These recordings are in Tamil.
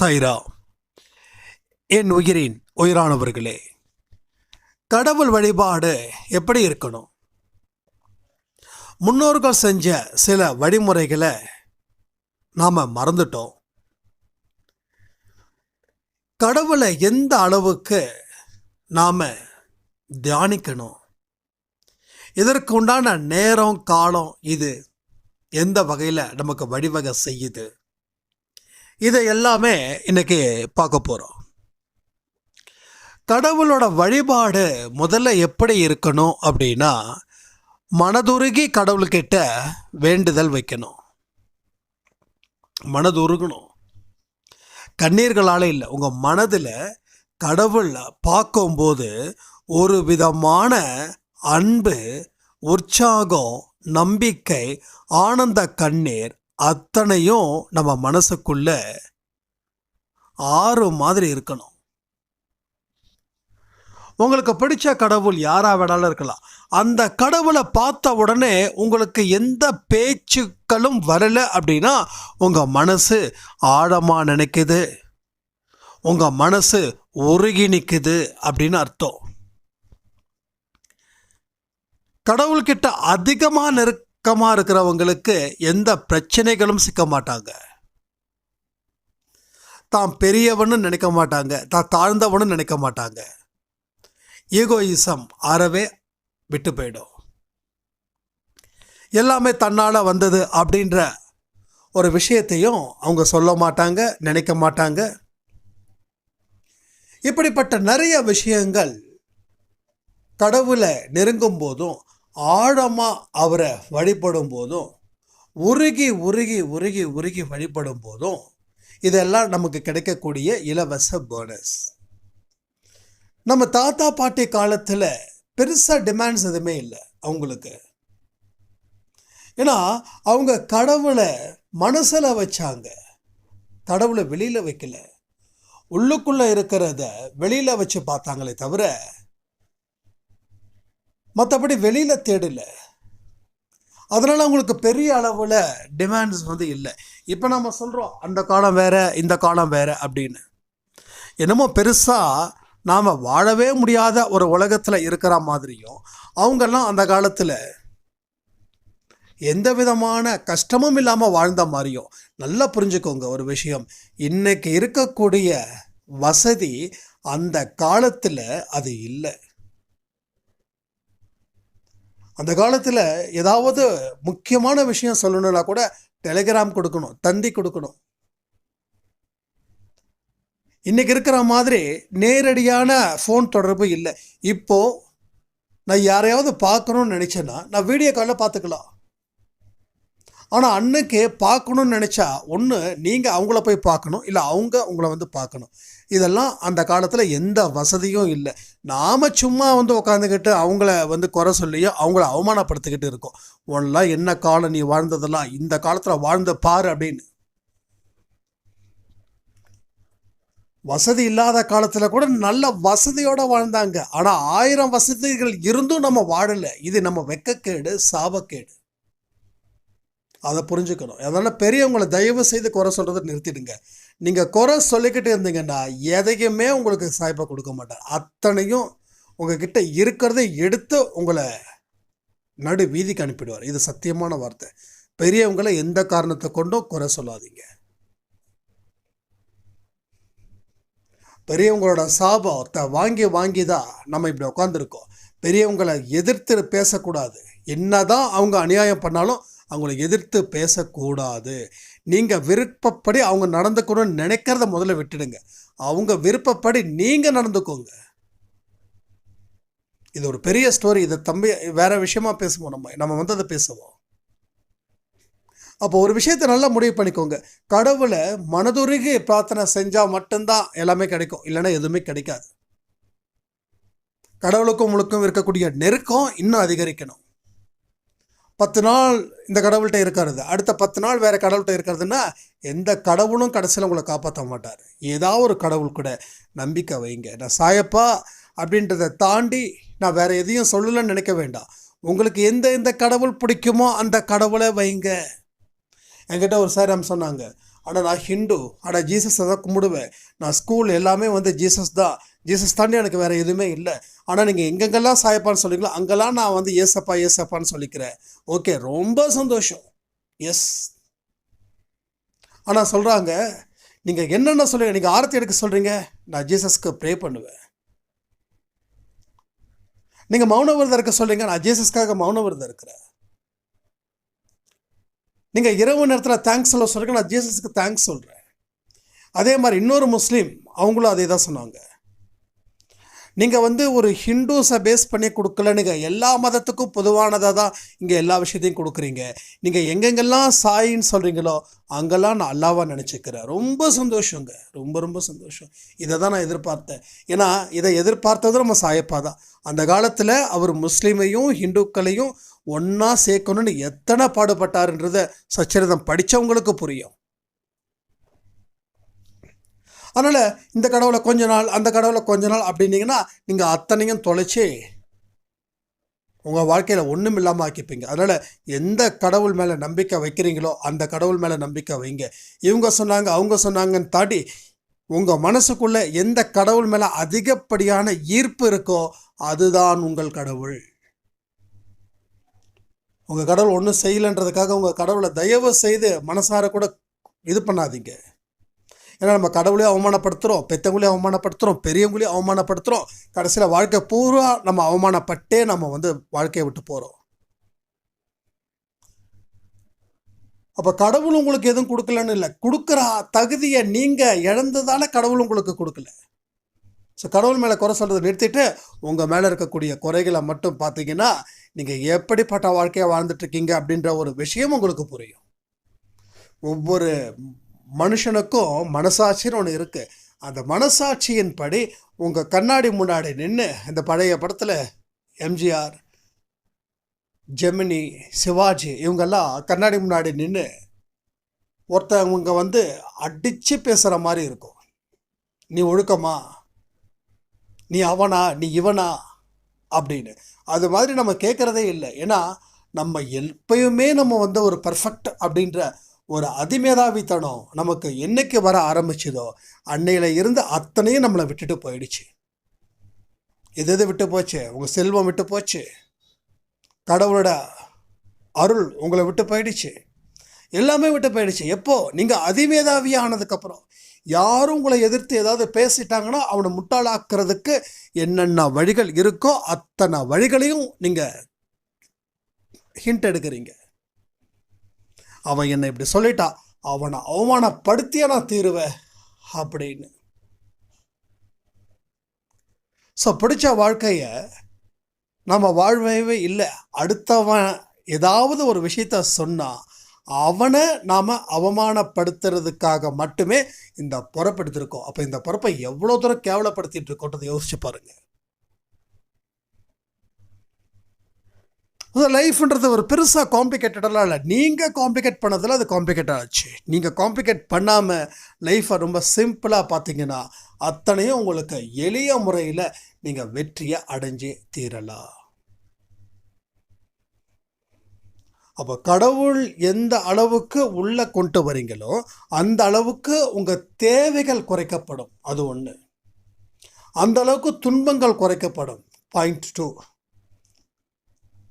சாய்ரா என் உயிரின் உயிரானவர்களே கடவுள் வழிபாடு எப்படி இருக்கணும்? முன்னோர்கள் செஞ்ச சில வழிமுறைகளை நாம் மறந்துட்டோம். கடவுளை எந்த அளவுக்கு நாம் தியானிக்கணும்? இதற்கு உண்டான நேரம் காலம் இது எந்த வகையில் நமக்கு வழிவகை செய்யுது? இதை எல்லாமே இன்னைக்கு பார்க்க போகிறோம் கடவுளோட வழிபாடு முதல்ல எப்படி இருக்கணும் அப்படின்னா மனதுருகி கடவுள்கிட்ட வேண்டுதல் வைக்கணும். மனதுருகணும். கண்ணீர்களால் இல்லை உங்கள் மனதில் கடவுளில் பார்க்கும்போது ஒரு விதமான அன்பு உற்சாகம் நம்பிக்கை ஆனந்த கண்ணீர் அத்தனையும் நம்ம மனசுக்குள்ள ஆறு மாதிரி இருக்கணும். உங்களுக்கு பிடிச்ச கடவுள் யாரா வேணாலும் இருக்கலாம். அந்த கடவுளை பார்த்த உடனே உங்களுக்கு எந்த பேச்சுக்களும் வரல அப்படின்னா உங்க மனசு ஆழமா நினைக்குது. உங்க மனசு உருகி நிற்குது அப்படின்னு அர்த்தம். கடவுள்கிட்ட அதிகமாக பக்கமாக இருக்கிறவங்களுக்கு எந்த பிரச்சனைகளும் சிக்க மாட்டாங்க. தான் பெரியவன்னு நினைக்க மாட்டாங்க. தான் தாழ்ந்தவனு நினைக்க மாட்டாங்க. ஈகோயிசம் அறவே விட்டு போயிடும். எல்லாமே தன்னால் வந்தது அப்படின்ற ஒரு விஷயத்தையும் அவங்க சொல்ல மாட்டாங்க நினைக்க மாட்டாங்க. இப்படிப்பட்ட நிறைய விஷயங்கள் கடவுளை நெருங்கும் போதும் ஆழமாக அவரை வழிபடும் போதும் உருகி உருகி உருகி உருகி வழிபடும் போதும் இதெல்லாம் நமக்கு கிடைக்கக்கூடிய இலவச போனஸ் நம்ம தாத்தா பாட்டி காலத்தில் பெருசாக டிமாண்ட்ஸ் எதுவுமே இல்லை அவங்களுக்கு. ஏன்னா அவங்க கடவுளை மனசில் வச்சாங்க. கடவுளை வெளியில் வைக்கல. உள்ளுக்குள்ளே இருக்கிறத வெளியில் வச்சு பார்த்தாங்களே தவிர மற்றபடி வெளியில் தேடல அதனால் அவங்களுக்கு பெரிய அளவில் டிமாண்ட்ஸ் வந்து இல்லை. இப்போ நம்ம சொல்கிறோம் அந்த காலம் வேறு இந்த காலம் வேறு அப்படின்னு. என்னமோ பெருசாக நாம் வாழவே முடியாத ஒரு உலகத்தில் இருக்கிற மாதிரியும் அவங்கெல்லாம் அந்த காலத்தில் எந்த விதமான கஷ்டமும் இல்லாமல் வாழ்ந்த மாதிரியும் நல்லா புரிஞ்சுக்கோங்க ஒரு விஷயம். இன்றைக்கி இருக்கக்கூடிய வசதி அந்த காலத்தில் அது இல்லை. அந்த காலத்தில் ஏதாவது முக்கியமான விஷயம் சொல்லணும்னா கூட டெலிகிராம் கொடுக்கணும் தந்தி கொடுக்கணும். இன்றைக்கி இருக்கிற மாதிரி நேரடியான ஃபோன் தொடர்பு இல்லை. இப்போது நான் யாரையாவது பார்க்கணும்னு நினச்சேன்னா நான் வீடியோ காலில் பார்த்துக்கலாம். ஆனால் அன்னைக்கு பார்க்கணும்னு நினச்சா ஒன்று நீங்கள் அவங்கள போய் பார்க்கணும் இல்லை அவங்க உங்களை வந்து பார்க்கணும். இதெல்லாம் அந்த காலத்தில் எந்த வசதியும் இல்லை. நாம் சும்மா வந்து உட்காந்துக்கிட்டு அவங்கள வந்து குறை சொல்லியோ அவங்கள அவமானப்படுத்திக்கிட்டு இருக்கோம். ஒன்லாம் என்ன காலம் நீ வாழ்ந்ததெல்லாம் இந்த காலத்தில் வாழ்ந்த பாரு அப்படின்னு. வசதி இல்லாத காலத்தில் கூட நல்ல வசதியோடு வாழ்ந்தாங்க. ஆனால் ஆயிரம் வசதிகள் இருந்தும் நம்ம வாழலை. இது நம்ம வெக்கக்கேடு சாபக்கேடு. அதை புரிஞ்சுக்கணும். அதனால் பெரியவங்களை தயவு செய்து குறை சொல்கிறத நிறுத்திடுங்க. நீங்கள் குறை சொல்லிக்கிட்டு இருந்தீங்கன்னா எதையுமே உங்களுக்கு சாய்ப்பாக கொடுக்க மாட்டார். அத்தனையும் உங்ககிட்ட இருக்கிறத எடுத்து உங்களை நடு வீதிக்கு அனுப்பிடுவார். இது சத்தியமான வார்த்தை. பெரியவங்களை எந்த காரணத்தை கொண்டும் குறை சொல்லாதீங்க. பெரியவங்களோட சாபத்தை வாங்கி வாங்கி தான் நம்ம இப்படி உட்காந்துருக்கோம் பெரியவங்களை எதிர்த்து பேசக்கூடாது. என்னதான் அவங்க அநியாயம் பண்ணாலும் அவங்கள எதிர்த்து பேசக்கூடாது. நீங்கள் விருப்பப்படி அவங்க நடந்துக்கணும்னு நினைக்கிறத முதல்ல விட்டுடுங்க. அவங்க விருப்பப்படி நீங்கள் நடந்துக்கோங்க. இது ஒரு பெரிய ஸ்டோரி. இதை தம்பி வேற விஷயமா பேசுவோம் நம்ம. நம்ம வந்து அதை பேசுவோம். அப்போ ஒரு விஷயத்தை நல்லா முடிவு பண்ணிக்கோங்க. கடவுளை மனதுருகி பிரார்த்தனை செஞ்சால் மட்டும்தான் எல்லாமே கிடைக்கும். இல்லைன்னா எதுவுமே கிடைக்காது. கடவுளுக்கும் உங்களுக்கும் இருக்கக்கூடிய நெருக்கம் இன்னும் அதிகரிக்கணும். பத்து நாள் இந்த கடவுள்கிட்ட இருக்கிறது. அடுத்த பத்து நாள் வேறு கடவுள்கிட்ட இருக்கிறதுனா எந்த கடவுளும் கடைசியில் உங்களை காப்பாற்ற மாட்டார். ஏதாவது ஒரு கடவுள் கூட நம்பிக்கை வைங்க. நான் சாயப்பா அப்படின்றத தாண்டி நான் வேறு எதையும் சொல்லலைன்னு நினைக்க வேண்டாம். உங்களுக்கு எந்த எந்த கடவுள் பிடிக்குமோ அந்த கடவுளை வைங்க. என்கிட்ட ஒரு சார் நம்ம சொன்னாங்க ஆனால் நான் ஹிந்து ஆனால் ஜீசஸை தான் கும்பிடுவேன். நான் ஸ்கூல் எல்லாமே வந்து ஜீசஸ் தான். ஜீசஸ் தாண்டி எனக்கு வேறு எதுவுமே இல்லை. ஆனால் நீங்கள் எங்கெங்கெல்லாம் சாயப்பான்னு சொல்லிக்கலாம் அங்கெல்லாம் நான் வந்து ஏசப்பா ஏசப்பான்னு சொல்லிக்கிறேன். ஓகே ரொம்ப சந்தோஷம். எஸ் ஆனால் சொல்கிறாங்க நீங்கள் என்னென்ன சொல்லுங்க நீங்கள் ஆரத்தி எடுக்க சொல்கிறீங்க நான் ஜீசஸ்க்கு ப்ரே பண்ணுவேன். நீங்கள் மௌன விரதம் இருக்க சொல்கிறீங்க நான் ஜீசஸ்க்காக மௌன விரதம் இருக்கிறேன். நீங்கள் இரவு நேரத்தில் தேங்க்ஸ் சொல்ல சொல்கிறீங்க நான் ஜீசஸ்க்கு தேங்க்ஸ் சொல்கிறேன் அதே மாதிரி இன்னொரு முஸ்லீம் அவங்களும் அதே தான் சொன்னாங்க. நீங்கள் வந்து ஒரு ஹிந்துஸை பேஸ் பண்ணி கொடுக்கலனுங்க. எல்லா மதத்துக்கும் பொதுவானதாக தான் இங்கே எல்லா விஷயத்தையும் கொடுக்குறீங்க. நீங்கள் எங்கெங்கெல்லாம் சாயின்னு சொல்கிறீங்களோ அங்கெல்லாம் நான் அல்லாவாக நினச்சிக்கிறேன். ரொம்ப சந்தோஷங்க. ரொம்ப ரொம்ப சந்தோஷம். இதை தான் நான் எதிர்பார்த்தேன். ஏன்னா இதை எதிர்பார்த்தது நம்ம சாயப்பா தான். அந்த காலத்தில் அவர் முஸ்லீமையும் ஹிந்துக்களையும் ஒன்றா சேர்க்கணும்னு எத்தனை பாடுபட்டாருன்றத சச்சரிதம் படித்தவங்களுக்கு புரியும். அதனால் இந்த கடவுளை கொஞ்ச நாள் அந்த கடவுளை கொஞ்ச நாள் அப்படின்னீங்கன்னா நீங்கள் அத்தனையும் தொலைச்சி உங்கள் வாழ்க்கையில் ஒன்றும் இல்லாமல் ஆக்கிப்பீங்க. அதனால் எந்த கடவுள் மேலே நம்பிக்கை வைக்கிறீங்களோ அந்த கடவுள் மேலே நம்பிக்கை வைங்க. இவங்க சொன்னாங்க அவங்க சொன்னாங்கன்னு தாண்டி உங்கள் மனசுக்குள்ளே எந்த கடவுள் மேலே அதிகப்படியான ஈர்ப்பு இருக்கோ அதுதான் உங்கள் கடவுள். உங்கள் கடவுள் ஒன்றும் செய்யலைன்றதுக்காக உங்கள் கடவுளை தயவு செய்து மனசார கூட இது பண்ணாதீங்க. ஏன்னா நம்ம கடவுளையும் அவமானப்படுத்துகிறோம் பெத்தவங்களையும் அவமானப்படுத்துகிறோம் பெரியவங்களையும் அவமானப்படுத்துகிறோம் கடைசியில் வாழ்க்கை பூரா நம்ம அவமானப்பட்டே நம்ம வந்து வாழ்க்கையை விட்டு போகிறோம் அப்போ கடவுள் உங்களுக்கு எதுவும் கொடுக்கலன்னு இல்லை. கொடுக்குற தகுதியை நீங்கள் இழந்ததால கடவுள் உங்களுக்கு கொடுக்கல. ஸோ கடவுள் மேலே குறை சொல்கிறத நிறுத்திட்டு உங்கள் மேலே இருக்கக்கூடிய குறைகளை மட்டும் பார்த்தீங்கன்னா நீங்கள் எப்படிப்பட்ட வாழ்க்கையை வாழ்ந்துட்டுருக்கீங்க அப்படின்ற ஒரு விஷயம் உங்களுக்கு புரியும். ஒவ்வொரு மனுஷனுக்கும் மனசாட்சின்னு ஒன்று இருக்குது அந்த மனசாட்சியின் படி உங்கள் கண்ணாடி முன்னாடி நின்று இந்த பழைய படத்தில் எம்ஜிஆர் ஜெமினி சிவாஜி இவங்கெல்லாம் கண்ணாடி முன்னாடி நின்று ஒருத்தவங்க வந்து அடித்து பேசுகிற மாதிரி இருக்கும். நீ ஒழுக்கமா நீ அவனா நீ இவனா அப்படின்னு. அது மாதிரி நம்ம கேட்குறதே இல்லை. ஏன்னா நம்ம எப்பயுமே நம்ம வந்து ஒரு பர்ஃபெக்ட் அப்படின்ற ஒரு அதிமேதாவித்தனம் நமக்கு என்னைக்கு வர ஆரம்பிச்சதோ அன்னையில் இருந்து அத்தனையும் நம்மளை விட்டுட்டு போயிடுச்சு. எது எது விட்டு போச்சு? உங்கள் செல்வம் விட்டு போச்சு. கடவுளோட அருள் உங்களை விட்டு போயிடுச்சு. எல்லாமே விட்டு போயிடுச்சு. எப்போ? நீங்கள் அதிமேதாவி ஆனதுக்கப்புறம் யாரும் உங்களை எதிர்த்து ஏதாவது பேசிட்டாங்கன்னா அவனை முட்டாளாக்குறதுக்கு என்னென்ன வழிகள் இருக்கோ அத்தனை வழிகளையும் நீங்கள் ஹிண்ட் எடுக்கிறீங்க. அவன் என்னை இப்படி சொல்லிட்டான் அவனை அவமானப்படுத்திய நான் தீருவேன் அப்படின்னு. ஸோ பிடிச்ச வாழ்க்கையை நம்ம வாழ்வே இல்லை. அடுத்தவன் ஏதாவது ஒரு விஷயத்த சொன்னால் அவனை நாம் அவமானப்படுத்துறதுக்காக மட்டுமே இந்த பொறப்பெடுத்திருக்கோம் அப்போ இந்த பொறப்பை எவ்வளோ தூரம் கேவலப்படுத்திட்டு இருக்கோன்றதை யோசிச்சு பாருங்கள் லைஃப்ன்றது ஒரு பெருசாக காம்ப்ளிகேட்டடெல்லாம் இல்லை. நீங்கள் காம்ப்ளிகேட் பண்ணதில் அது காம்ப்ளிகேட் ஆச்சு. நீங்கள் காம்ப்ளிகேட் பண்ணாமல் லைஃப்பை ரொம்ப சிம்பிளாக பார்த்தீங்கன்னா அத்தனையும் உங்களுக்கு எளிய முறையில் நீங்கள் வெற்றியை அடைஞ்சே தீரலாம். அப்போ கடவுள் எந்த அளவுக்கு உள்ளே கொண்டு வரீங்களோ அந்த அளவுக்கு உங்கள் தேவைகள் குறைக்கப்படும். அது ஒன்று அந்த அளவுக்கு துன்பங்கள் குறைக்கப்படும். பாயிண்ட் டூ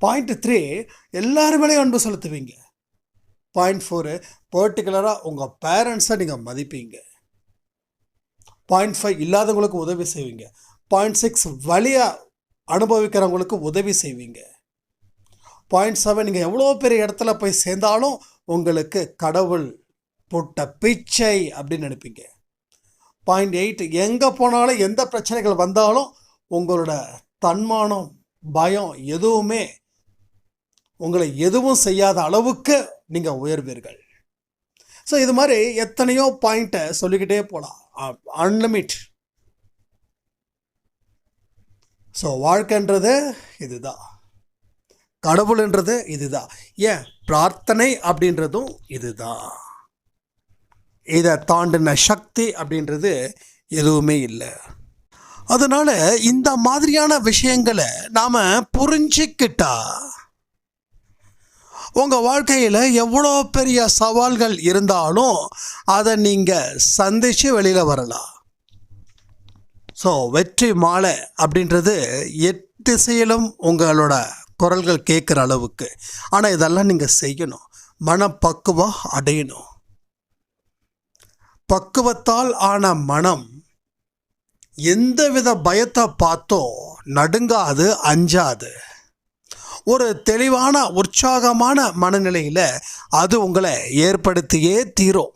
பாயிண்ட் த்ரீ எல்லாருமேலேயும் அன்பு செலுத்துவீங்க. பாயிண்ட் ஃபோரு பர்டிகுலராக உங்கள் பேரண்ட்ஸை நீங்கள் மதிப்பீங்க. பாயிண்ட் ஃபைவ் இல்லாதவங்களுக்கு உதவி செய்வீங்க. பாயிண்ட் சிக்ஸ் வழியாக அனுபவிக்கிறவங்களுக்கு உதவி செய்வீங்க. பாயிண்ட் செவன் நீங்கள் எவ்வளோ பெரிய இடத்துல போய் சேர்ந்தாலும் உங்களுக்கு கடவுள் போட்ட பிச்சை அப்படின்னு நினைப்பீங்க. பாயிண்ட் எயிட் எங்கே போனாலும் எந்த பிரச்சனைகள் வந்தாலும் உங்களோட தன்மானம் பயம் எதுவுமே உங்களை எதுவும் செய்யாத அளவுக்கு நீங்கள் உயர்வீர்கள். ஸோ இது மாதிரி எத்தனையோ பாயிண்ட்டை சொல்லிக்கிட்டே போகலாம் அன்லிமிட் ஸோ வாழ்க்கைன்றது இதுதான். கடவுள்ன்றது இதுதான். ஏன்? பிரார்த்தனை அப்படின்றதும் இதுதான். இதை தாண்டின சக்தி அப்படின்றது எதுவுமே இல்லை. அதனால் இந்த மாதிரியான விஷயங்களை நாம் புரிஞ்சிக்கிட்டால் உங்கள் வாழ்க்கையில் எவ்வளோ பெரிய சவால்கள் இருந்தாலும் அதை நீங்கள் சந்தித்து வெளியில் வரலாம். ஸோ வெற்றி மாலை அப்படின்றது எத்திசையிலும் உங்களோட குரல்கள் கேட்குற அளவுக்கு. ஆனால் இதெல்லாம் நீங்கள் செய்யணும். மனப்பக்குவம் அடையணும். பக்குவத்தால் ஆன மனம் எந்தவித பயத்தை பார்த்தோ நடுங்காது அஞ்சாது. ஒரு தெளிவான உற்சாகமான மனநிலையில் அது உங்களை ஏற்படுத்தியே தீரும்.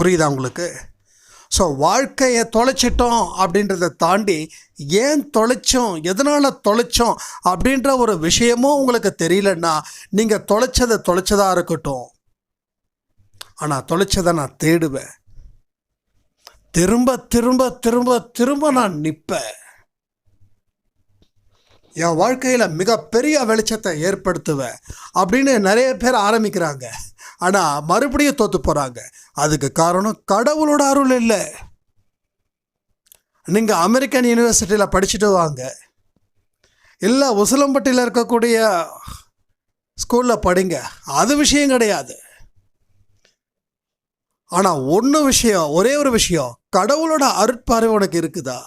புரியுதா உங்களுக்கு? ஸோ வாழ்க்கையை தொலைச்சிட்டோம் அப்படின்றத தாண்டி ஏன் தொலைச்சோம்? எதனால் தொலைச்சோம்? அப்படின்ற ஒரு விஷயமும் உங்களுக்கு தெரியலன்னா நீங்கள் தொலைச்சதை தொலைச்சதாக இருக்கட்டும். ஆனால் தொலைச்சதை நான் தேடுவேன். திரும்ப திரும்ப திரும்ப திரும்ப நான் நிற்பேன் என் வாழ்க்கையில் மிகப்பெரிய வெளிச்சத்தை ஏற்படுத்துவேன் அப்படின்னு நிறைய பேர் ஆரம்பிக்கிறாங்க. ஆனால் மறுபடியும் தோற்று போகிறாங்க அதுக்கு காரணம் கடவுளோட அருள் இல்லை. நீங்கள் அமெரிக்கன் யூனிவர்சிட்டியில் படிச்சுட்டு வாங்க. இல்லை உசிலம்பட்டியில் இருக்கக்கூடிய ஸ்கூலில் படிங்க. அது விஷயம் கிடையாது. ஆனால் ஒன்று விஷயம் ஒரே ஒரு விஷயம் கடவுளோட அருட்பார்வை உனக்கு இருக்குதா?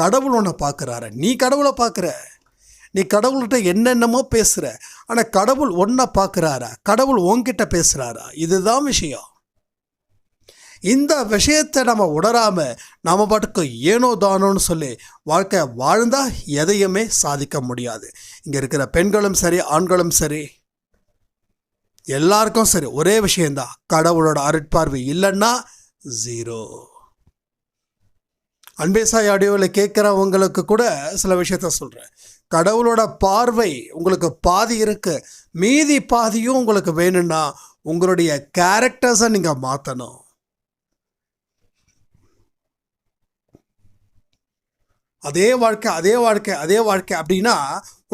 கடவுள் உன்னை பார்க்குறாரு. நீ கடவுளை பார்க்குற. நீ கடவுள்கிட்ட என்னென்னமோ பேசுகிற ஆனால் கடவுள் ஒன்றை பார்க்குறாரா? கடவுள் உன்கிட்ட பேசுகிறாரா இதுதான் விஷயம். இந்த விஷயத்தை நம்ம உணராமல் நம்ம பாட்டுக்கு ஏனோ தானோன்னு சொல்லி வாழ்க்கை வாழ்ந்தால் எதையுமே சாதிக்க முடியாது. இங்கே இருக்கிற பெண்களும் சரி ஆண்களும் சரி எல்லாருக்கும் சரி ஒரே விஷயந்தான் கடவுளோட அருட்பார்வை இல்லைன்னா ஜீரோ அன்பேசாய் ஆடியோவில் கேட்குறவங்களுக்கு கூட சில விஷயத்த சொல்கிறேன் கடவுளோட பார்வை உங்களுக்கு பாதி இருக்கு. மீதி பாதியும் உங்களுக்கு வேணும்னா உங்களுடைய கேரக்டர்ஸை நீங்கள் மாற்றணும் அதே வாழ்க்கை அதே வாழ்க்கை அதே வாழ்க்கை அப்படின்னா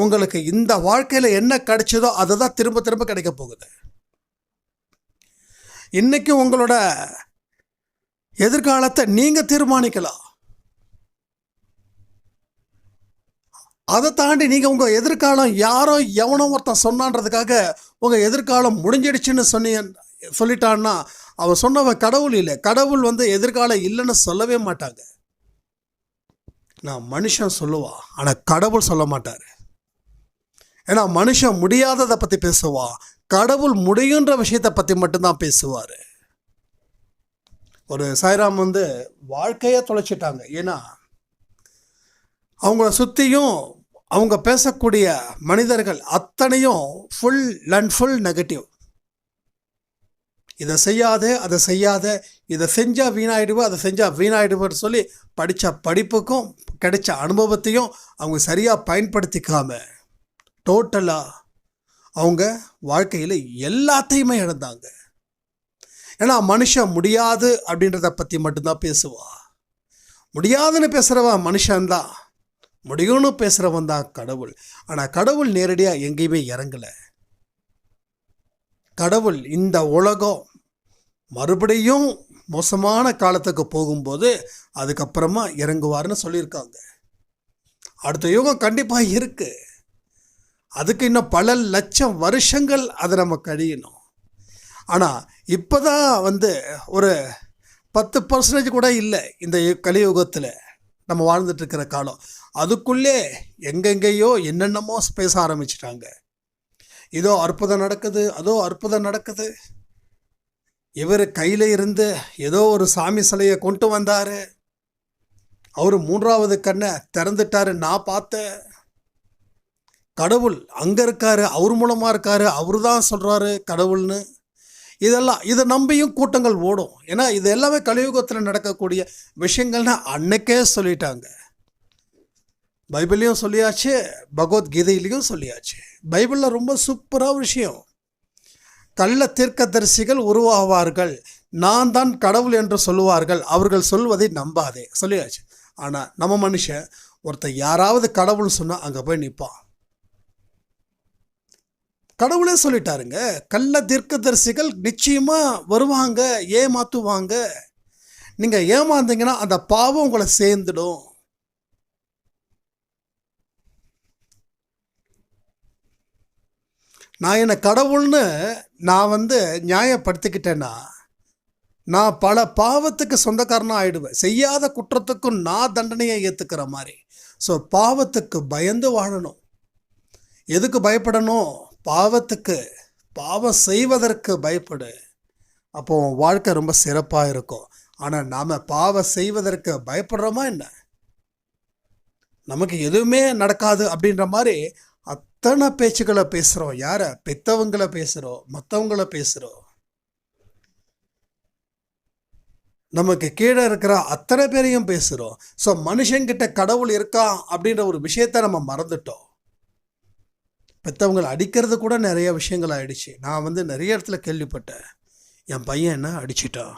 உங்களுக்கு இந்த வாழ்க்கையில் என்ன கிடைச்சதோ அதை தான் திரும்ப திரும்ப கிடைக்க போகுது. இன்னைக்கு உங்களோட எதிர்காலத்தை நீங்கள் தீர்மானிக்கலாம். அதை தாண்டி நீங்கள் உங்கள் எதிர்காலம் யாரோ எவனோ ஒருத்தன் சொன்னான்றதுக்காக உங்கள் எதிர்காலம் முடிஞ்சிடுச்சுன்னு சொன்னி சொல்லிட்டான்னா அவன் சொன்னவன் கடவுள் இல்லை. கடவுள் வந்து எதிர்காலம் இல்லைன்னு சொல்லவே மாட்டாங்க. நான் மனுஷன் சொல்லுவான் ஆனால் கடவுள் சொல்ல மாட்டார். ஏன்னா மனுஷன் முடியாததை பற்றி பேசுவான் கடவுள் முடியுன்ற விஷயத்தை பற்றி மட்டும்தான் பேசுவார். ஒரு சாய்ராம் வந்து வாழ்க்கையை தொலைச்சிட்டாங்க. ஏன்னா அவங்கள சுற்றியும் அவங்க பேசக்கூடிய மனிதர்கள் அத்தனையும் ஃபுல் அண்ட் ஃபுல் நெகட்டிவ் இதை செய்யாத அதை செய்யாத இதை செஞ்சால் வீணாயிடுவோம் அதை செஞ்சால் வீணாயிடுவோம்னு சொல்லி படித்த படிப்புக்கும் கிடைச்ச அனுபவத்தையும் அவங்க சரியாக பயன்படுத்திக்காம டோட்டலாக அவங்க வாழ்க்கையில் எல்லாத்தையுமே இழந்தாங்க. ஏன்னா மனுஷன் முடியாது அப்படின்றத பற்றி மட்டும்தான் பேசுவா. முடியாதுன்னு பேசுகிறவன் மனுஷன்தான். முடியும்னு பேசுகிறவன் தான் கடவுள். ஆனால் கடவுள் நேரடியாக எங்கேயுமே இறங்கலை. கடவுள் இந்த உலகம் மறுபடியும் மோசமான காலத்துக்கு போகும்போது அதுக்கப்புறமா இறங்குவார்னு சொல்லியிருக்காங்க. அடுத்த யுகம் கண்டிப்பாக இருக்குது அதுக்கு இன்னும் பல லட்சம் வருஷங்கள் அதை நம்ம கழியணும். ஆனால் இப்போ தான் வந்து ஒரு பத்து பர்சன்டேஜ் கூட இல்லை இந்த கலியுகத்தில். நம்ம வாழ்ந்துட்டு இருக்கிற காலம். அதுக்குள்ளே எங்கெங்கேயோ என்னென்னமோ பேச ஆரம்பிச்சிட்டாங்க. இதோ அற்புதம் நடக்குது அதோ அற்புதம் நடக்குது. இவர் கையில் இருந்து ஏதோ ஒரு சாமி சிலையை கொண்டு வந்தார். அவர் மூன்றாவது கண்ணை திறந்துட்டாரு நான் பார்த்தேன். கடவுள் அங்கே இருக்காரு அவர் மூலமாக இருக்காரு அவர் தான் சொல்கிறாரு கடவுள்னு. இதெல்லாம் இதை நம்பியும் கூட்டங்கள் ஓடும். ஏன்னா இது எல்லாமே கலியுகத்தில் நடக்கக்கூடிய விஷயங்கள்னு அன்னைக்கே சொல்லிட்டாங்க. பைபிளையும் சொல்லியாச்சு பகவத்கீதையிலையும் சொல்லியாச்சு. பைபிளில் ரொம்ப சூப்பராக விஷயம். கள்ள தீர்க்கதரிசிகள் உருவாவார்கள். நான் தான் கடவுள் என்று சொல்லுவார்கள். அவர்கள் சொல்வதை நம்பாதே. சொல்லியாச்சு. ஆனால் நம்ம மனுஷன் ஒருத்தர் யாராவது கடவுள் சொன்னால் அங்கே போய் நிற்பான் கடவுளே சொல்லிட்டாருங்க. கள்ள தீர்க்கதரிசிகள் நிச்சயமாக வருவாங்க ஏமாத்துவாங்க. நீங்கள் ஏமாந்தீங்கன்னா அந்த பாவம் உங்களை சேர்ந்துடும். நான் என்னை கடவுள்னு நான் வந்து நியாயப்படுத்திக்கிட்டேன்னா நான் பல பாவத்துக்கு சொந்தக்காரனாக ஆயிடுவேன். செய்யாத குற்றத்துக்கும் நான் தண்டனையை ஏற்றுக்கிற மாதிரி. ஸோ பாவத்துக்கு பயந்து வாழணும். எதுக்கு பயப்படணும்? பாவத்துக்கு பாவம் செய்வதற்கு பயப்படு. அப்போ உன் வாழ்க்கை ரொம்ப சிறப்பாக இருக்கும். ஆனால் நாம் பாவம் செய்வதற்கு பயப்படுறோமா என்ன? நமக்கு எதுவுமே நடக்காது அப்படின்ற மாதிரி அத்தனை பேச்சுக்களை பேசுகிறோம் யாரை? பெத்தவங்களை பேசுகிறோம் மற்றவங்கள பேசுகிறோம் நமக்கு கீழே இருக்கிற அத்தனை பேரையும் பேசுகிறோம் ஸோ மனுஷங்கிட்ட கடவுள் இருக்கா அப்படின்ற ஒரு விஷயத்த நம்ம மறந்துட்டோம். பெற்றவங்களை அடிக்கிறது கூட நிறைய விஷயங்கள் ஆயிடுச்சு நான் வந்து நிறைய இடத்துல கேள்விப்பட்டேன். என் பையன் என்ன? அடிச்சிட்டான்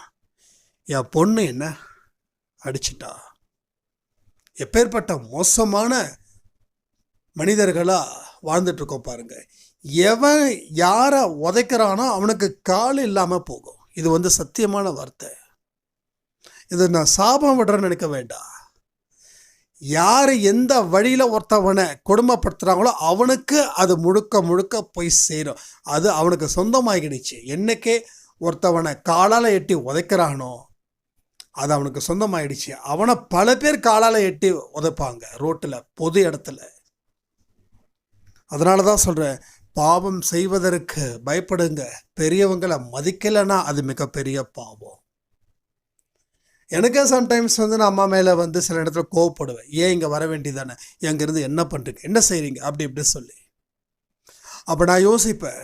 என் பொண்ணு என்ன? அடிச்சிட்டா. எப்பேற்பட்ட மோசமான மனிதர்களாக வாழ்ந்துட்டுருக்கோம் பாருங்கள் எவன் யாரை உதைக்கிறானோ அவனுக்கு கால் இல்லாமல் போகும். இது வந்து சத்தியமான வார்த்தை. இது நான் சாபம் விடுறேன்னு நினைக்க வேண்டாம். யார் எந்த வழியில் ஒருத்தவனை கொடுமைப்படுத்துகிறாங்களோ அவனுக்கு அது முழுக்க முழுக்க போய் சேரும். அது அவனுக்கு சொந்தமாகிடுச்சு என்னைக்கே ஒருத்தவனை காலால் எட்டி உதைக்கிறானோ அது அவனுக்கு சொந்தமாயிடுச்சு. அவனை பல பேர் காலால் எட்டி உதைப்பாங்க ரோட்டில் பொது இடத்துல. அதனால தான் சொல்கிறேன் பாவம் செய்வதற்கு பயப்படுங்க. பெரியவங்களை மதிக்கலைன்னா அது மிகப்பெரிய பாவம். எனக்கே சம்டைம்ஸ் வந்து நான் அம்மா மேலே வந்து சில இடத்துல கோவப்படுவேன். ஏன் இங்கே வர வேண்டியதானே எங்கேருந்து என்ன பண்ணுறீங்க என்ன செய்கிறீங்க அப்படி இப்படி சொல்லி. அப்போ நான் யோசிப்பேன்.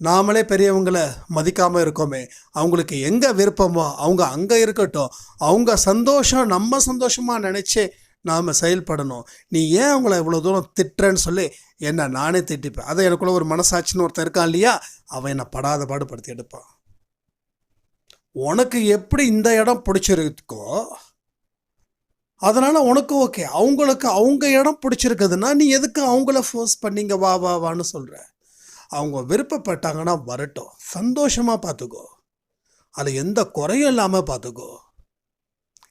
நாமளே பெரியவங்களை மதிக்காமல் இருக்கோமே அவங்களுக்கு எங்கே விருப்பமோ அவங்க அங்கே இருக்கட்டும் அவங்க சந்தோஷம் நம்ம சந்தோஷமாக நினச்சி நாம் செயல்படணும். நீ ஏன் அவங்கள இவ்வளோ தூரம் திட்டுறேன்னு சொல்லி என்ன நானே திட்டிப்பேன். அதை எனக்குள்ளே ஒரு மனசாட்சின்னு ஒருத்தன் இருக்கான் இல்லையா? அவன் என்னை படாத பாடுபடுத்தி எடுப்பான். உனக்கு எப்படி இந்த இடம் பிடிச்சிருக்கோ அதனால் உனக்கு ஓகே அவங்களுக்கு அவங்க இடம் பிடிச்சிருக்குதுன்னா நீ எதுக்கு அவங்கள ஃபோர்ஸ் பண்ணிங்க வா வா வான்னு சொல்கிற அவங்க விருப்பப்பட்டாங்கன்னா வரட்டும். சந்தோஷமாக பார்த்துக்கோ அதில் எந்த குறையும் இல்லாமல் பார்த்துக்கோ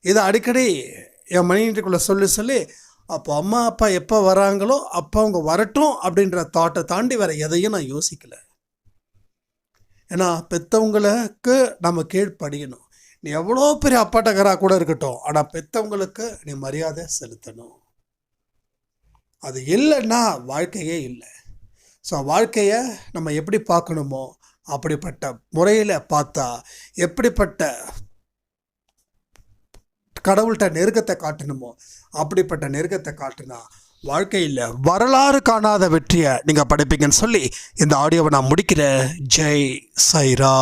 இதை அடிக்கடி என் மனைவிக்குள்ளே சொல்லி சொல்லி அப்போ அம்மா அப்பா எப்போ வராங்களோ அப்போ அவங்க வரட்டும் அப்படின்ற தாட்டை தாண்டி வேறு எதையும் நான் யோசிக்கலை. ஏன்னா பெற்றவங்களுக்கு நம்ம கீழ்ப்படியணும் நீ எவ்வளோ பெரிய அப்பாட்டகராக கூட இருக்கட்டும் ஆனால் பெற்றவங்களுக்கு நீ மரியாதை செலுத்தணும். அது இல்லைன்னா வாழ்க்கையே இல்லை. ஸோ வாழ்க்கையை நம்ம எப்படி பார்க்கணுமோ அப்படிப்பட்ட முறையில் பார்த்தா எப்படிப்பட்ட கடவுள்கிட்ட நெருக்கத்தை காட்டணுமோ அப்படிப்பட்ட நெருக்கத்தை காட்டினா வாழ்க்கையில் வரலாறு காணாத வெற்றியை நீங்கள் படைப்பீங்கன்னு சொல்லி இந்த ஆடியோவை நான் முடிக்கிறேன். ஜெய் சைரா.